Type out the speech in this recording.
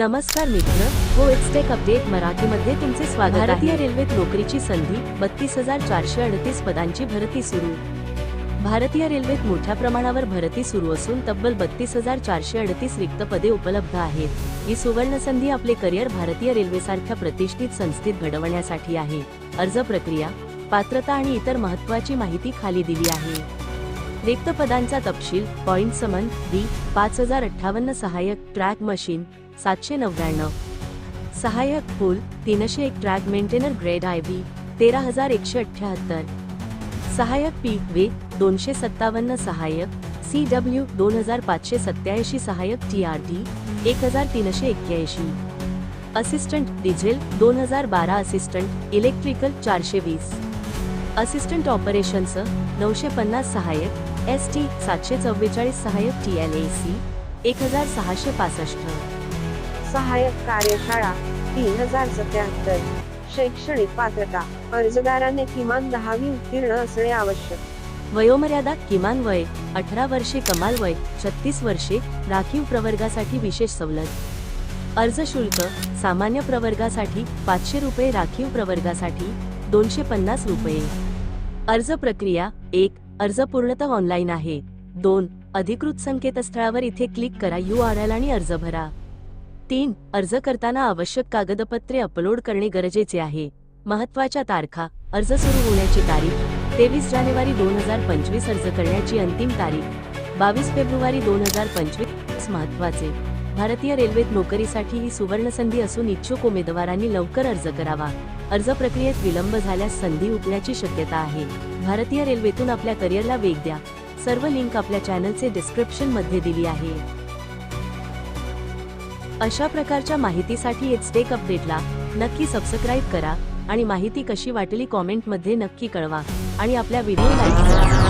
नमस्कार मित्र हो एक्सटेक अपडेट मराठीमध्ये तुमचे स्वागत भारतीय रेल्वेत नोकरीची संधी बत्तीस हजार चारशे अडतीस पदांची भरती सुरू. भारतीय रेल्वेत मोठ्या प्रमाणावर भरती सुरू असून तब्बल बत्तीस हजार चारशे अडतीस रिक्त पदे उपलब्ध आहेत. ही सुवर्ण संधी आपले करिअर भारतीय रेल्वेसारख्या प्रतिष्ठित संस्थेत घडवण्यासाठी आहे. अर्ज प्रक्रिया पात्रता आणि इतर महत्त्वाची माहिती खाली दिली आहे. रिक्त पदांचा तपशील पॉइंट समन डी पाच हजार अठ्ठावन्न सहाय्यक ट्रॅक मशीन सातशे नव्याण्णव. सहाय्यक पूल तीनशे एक track maintainer grade I V तेरा हजार एकशे अठ्ठ्याहत्तर सहाय्यक पी वे दोनशे सत्तावन्न सहाय्यक सी डब्ल्यू दोन हजार पाचशे सत्याऐंशी सहाय्यक टी आर टी एक हजार तीनशे एक्क्याऐंशी. असिस्टंट डिझेल दोन हजार बारा असिस्टंट इलेक्ट्रिकल चारशे वीस. असिस्टंट ऑपरेशन्स नऊशे पन्नास सहाय्यक एस टी सातशे चव्वेचाळीस सहाय्यक टी एल ए सी एक हजार सहाशे पासष्ट. सहाय्यक कार्यशाळा तीन हजार सत्याहत्तर. शैक्षणिक पात्रता अर्जदाराने किमान दहावी उत्तीर्ण असणे आवश्यक. वयोमर्यादा किमान वय अठरा वर्षे कमाल वय छत्तीस वर्षे राखीव प्रवर्गासाठी विशेष सवलत. अर्ज शुल्क सामान्य प्रवर्गासाठी पाचशे रुपये राखीव प्रवर्गासाठी दोनशे पन्नास रुपये. अर्ज प्रक्रिया एक अर्ज पूर्णतः ऑनलाईन आहे. दोन अधिकृत संकेतस्थळावर इथे क्लिक करा यू आर एल आणि अर्ज भरा. तीन अर्ज करताना आवश्यक कागदपत्रे अपलोड करणे गरजेचे आहे. महत्त्वाच्या तारखा अर्ज सुरू होण्याची तारीख तेवीस जानेवारी दोन हजार पंचवीस अर्ज करण्याची अंतिम तारीख बावीस फेब्रुवारी दोन हजार पंचवीस महत्त्वाचे भारतीय रेल्वेत नोकरीसाठी ही सुवर्ण संधी असून इच्छुक उमेदवारांनी लवकर अर्ज करावा. अर्ज प्रक्रियेत विलंब झाल्यास संधी उठण्याची शक्यता आहे. भारतीय रेल्वेतून आपल्या करिअरला वेग द्या. सर्व लिंक आपल्या चॅनलचे डिस्क्रिप्शनमध्ये दिली आहे. अशा प्रकारच्या माहितीसाठी एचटेक अपडेटला नक्की सबस्क्राईब करा आणि माहिती कशी वाटली कॉमेंटमध्ये नक्की कळवा. आणि आपल्या व्हिडिओ लाईक करा.